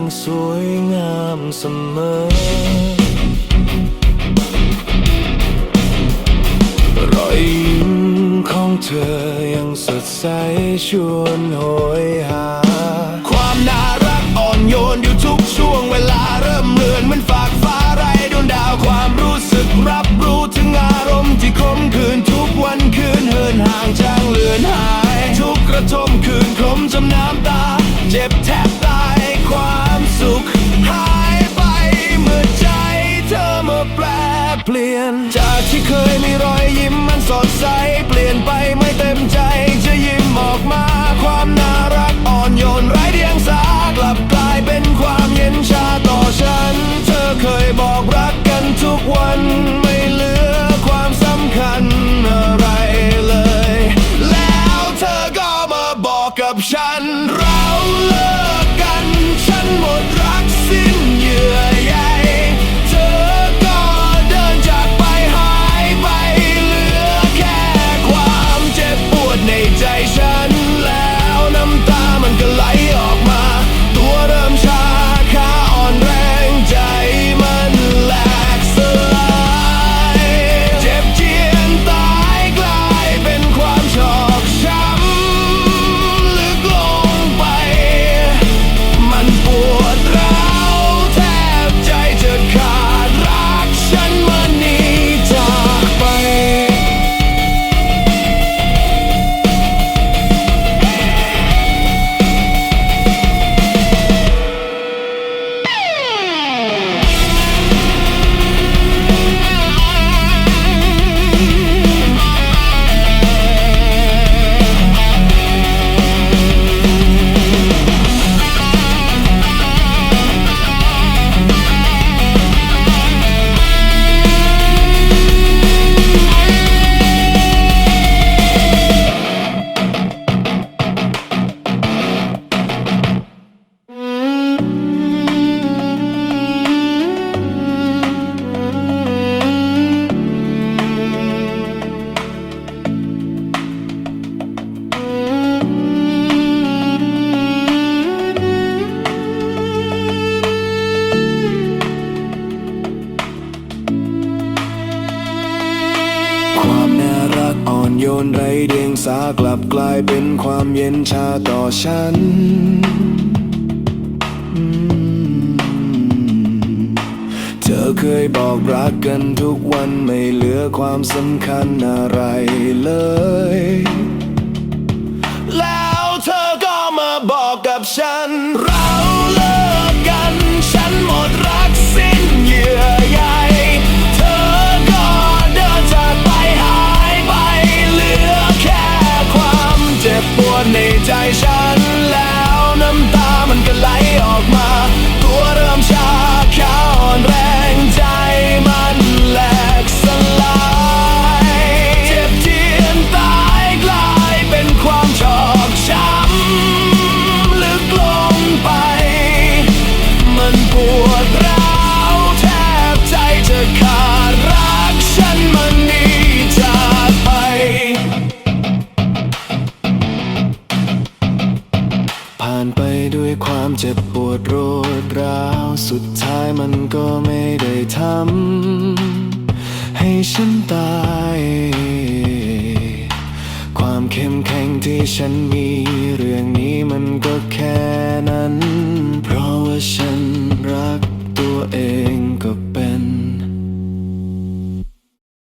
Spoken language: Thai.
ังสวยงามเสมอ รอยยิ้มของเธอยังสดใสชวนโหยหา ความน่ารักอ่อนโยนอยู่ทุกช่วงเวลาเริ่มเลือนเหมือนฝากฟ้าไรดวงดาวความรู้สึกรับรู้ถึงอารมณ์ที่คมคืนทุกวันคืนเหินห่างจางเลือนหาย ทุกกระทมคืนคลมจำน้ำตา เจ็บแท ลี่ยน จากที่เคยมีรอยยิ้มมันสดใส เปลี่ยนไปไม่เต็มใจจะยิ้มออกมา ความน่ารักอ่อนโยนไร้เดียงสากลับกลายเป็นความเย็นชาต่อฉัน เธอเคยบอกรักกันทุกวันไม่เหลือความสำคัญอะไรเลย แล้วเธอก็มาบอกกับฉัน เราเลิกกันฉัน นโยนไรเดียงสากลับกลายเป็นความเย็นชาต่อฉัน เธอเคยบอกรักกันทุกวันไม่เหลือความสำคัญอะไรเลย แล้วเธอก็มาบอกกับฉันเรา ด้วยความเจ็บปวดรวดร้าว สุดท้ายมันก็ไม่ได้ทำให้ฉันตาย ความเข้มแข็งที่ฉันมีเรื่องนี้มันก็